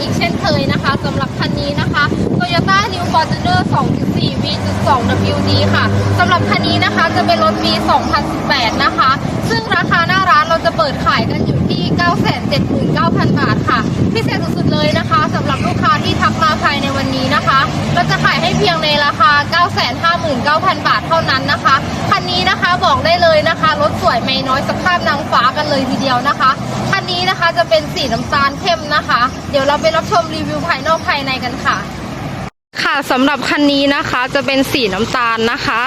อีกเช่นเคยนะคะสำหรับคันนี้นะคะ Toyota New Fortuner 2.4 V2 WD ค่ะสำหรับคันนี้นะคะจะเป็นรถปี 2018 นะคะ ซึ่งราคาหน้าร้านเราจะเปิดขายกันอยู่ที่ 979,000 บาทค่ะ พิเศษสุดๆเลยนะคะสำหรับลูกค้าที่ทักมาภายในวันนี้นะคะ 959,000 บาทเท่านั้นนะคะ คันนี้นะคะบอกได้เลยนะคะรถสวยไม่น้อยสภาพนางฟ้ากันเลยทีเดียวนะคะ คันนี้นะคะจะเป็นสีน้ำตาลเข้มนะคะ เดี๋ยวเราไปรับชมรีวิวภายนอกภายในกันค่ะ ค่ะสำหรับคันนี้นะคะจะเป็นสีน้ำตาลนะคะ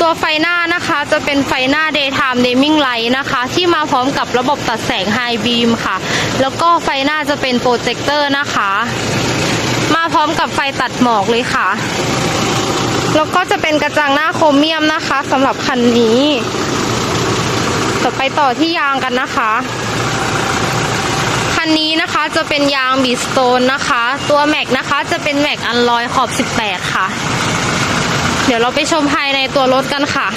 ตัวไฟหน้านะคะจะเป็นไฟหน้า daytime dimming light นะคะ ที่มาพร้อมกับระบบตัดแสง high beam ค่ะ แล้วก็ไฟหน้าจะเป็นโปรเจคเตอร์นะคะ มาพร้อมกับไฟตัดหมอกเลยค่ะ แล้วก็จะเป็นกระจังหน้าโครเมียมนะคะสำหรับคันนี้ต่อไปต่อที่ยางกันนะคะ คันนี้นะคะจะเป็นยางบีสโตนนะคะ ตัวแม็กนะคะจะเป็นแม็กอันลอยขอบ 18 ค่ะ เดี๋ยวเราไปชมภายในตัวรถกันค่ะ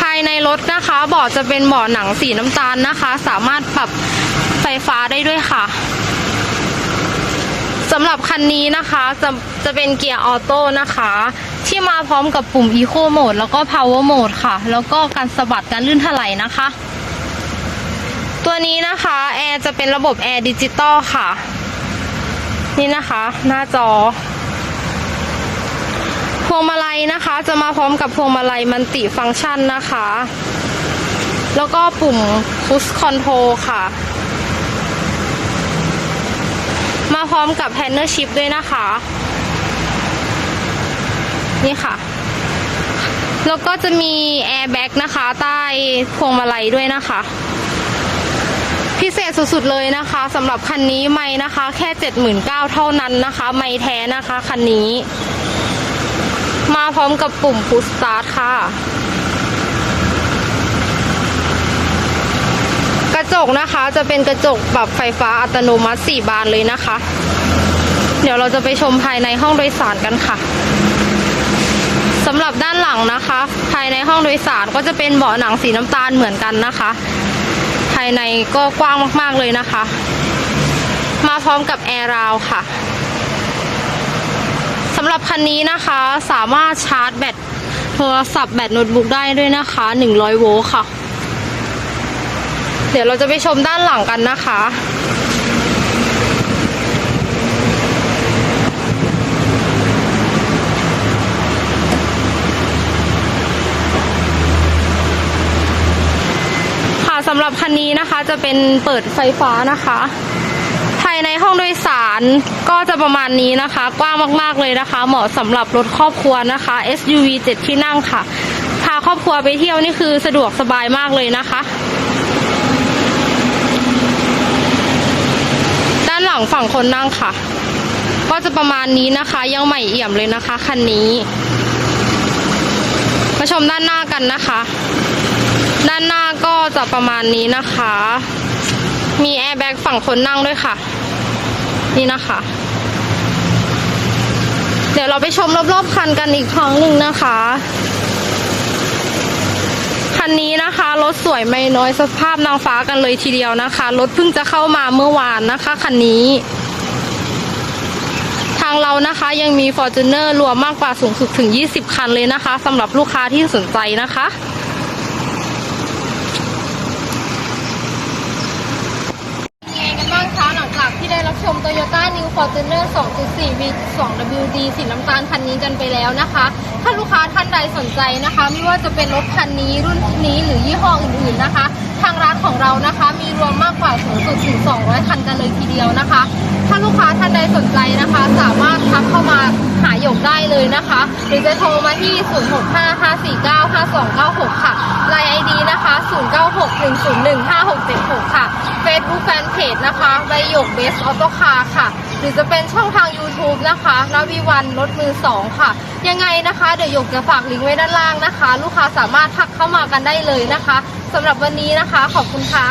ภายในรถนะคะเบาะจะเป็นเบาะหนังสีน้ำตาลนะคะ สามารถปรับไฟฟ้าได้ด้วยค่ะำหรับคันนี้นะคะจะจะเป็นเกียร์ออโต้นะคะ ที่มาพร้อมกับปุ่ม Eco Mode แล้วก็ Power Mode ค่ะ แล้วก็การสะบัดการลื่นถลายนะคะ ตัวนี้นะคะแอร์จะเป็นระบบแอร์ดิจิตอลค่ะ นี่นะคะ หน้าจอ พวงมาลัยนะคะ จะมาพร้อมกับพวงมาลัยมันติฟังก์ชันนะคะ แล้วก็ปุ่ม push control ค่ะ มาพร้อมกับ panel shift ด้วยนะคะ นี่ค่ะ แล้วก็จะมี airbag นะคะ ใต้พวงมาลัยด้วยนะคะ พิเศษสุดๆเลยนะคะสำหรับคันนี้ไม่นะคะ แค่ 79,000เท่านั้นนะคะ ไม่แท้นะคะคันนี้ มาพร้อมกับปุ่ม push start ค่ะ จกนะคะจะเป็นกระจกปรับไฟฟ้าอัตโนมัติ 4 บานเลยนะคะ เดี๋ยวเราจะไปชมภายในห้องโดยสารกันค่ะสำหรับด้านหลังนะคะ ภายในห้องโดยสารก็จะเป็นเบาะหนังสีน้ำตาลเหมือนกันนะคะ ภายในก็กว้างมากๆเลยนะคะ มาพร้อมกับแอร์ราวค่ะสำหรับคันนี้นะคะสามารถชาร์จแบตโทรศัพท์แบตโน้ตบุ๊กได้ด้วยนะคะ 100 โวลต์ค่ะ เดี๋ยวเราจะไปชมด้านหลังกันนะคะ ค่ะสำหรับคันนี้นะคะจะเป็นเปิดไฟฟ้านะคะ ภายในห้องโดยสารก็จะประมาณนี้นะคะ กว้างมากๆเลยนะคะ เหมาะสำหรับรถครอบครัวนะคะ SUV 7 ที่นั่งค่ะ พาครอบครัวไปเที่ยวนี่คือสะดวกสบายมากเลยนะคะ ด้าน หลังฝั่งคนนั่งค่ะ ก็จะประมาณนี้นะคะ ยังใหม่เอี่ยมเลยนะคะคันนี้ มาชมด้านหน้ากันนะคะ ด้านหน้าก็จะประมาณนี้นะคะ มีแอร์แบ็กฝั่งคนนั่งด้วยค่ะ นี่นะคะ เดี๋ยวเราไปชมรอบๆคันกันอีกครั้งหนึ่งนะคะ คันนี้นะคะรถสวยไม่น้อยสภาพนางฟ้ากันเลยทีเดียวนะคะรถเพิ่งจะเข้ามาเมื่อวานนะคะคันนี้ ทางเรานะคะยังมี f o r t u n e r รวมมากกว่าสูงสุดถึง 20 คันเลยนะคะสำหรับลูกค้าที่สนใจนะคะยังไงกันบ้างคะหลังจากที่ได้รับชม Toyota New Fortuner 2.4 V2 WD สีน้ำตาลคันนี้กันไปแล้วนะคะ ถ้าลูกค้าท่านใดสนใจนะคะ ไม่ว่าจะเป็นรถคันนี้รุ่นนี้หรือยี่ห้ออื่นๆนะคะ ทางร้านของเรานะคะ มีรวมมากกว่าสูงสุดถึง 200 คันกันเลยทีเดียวนะคะ ถ้าลูกค้าท่านใดสนใจนะคะ สามารถทักเข้ามาหาหยกได้เลยนะคะ หรือจะโทรมาที่ 0655495296 ค่ะไลน์ ID นะคะ 0961015676 ค่ะ Facebook Fanpage นะคะใบหยกเบสออโต้คาร์ค่ะ หรือจะเป็นช่องทาง YouTube นะคะนวีวันรถมือ 2 ค่ะ ยังไงนะคะเดี๋ยวหยกจะฝากลิงก์ไว้ด้านล่างนะคะ ลูกค้าสามารถทักเข้ามากันได้เลยนะคะสำหรับวันนี้นะคะ ขอบคุณค่ะ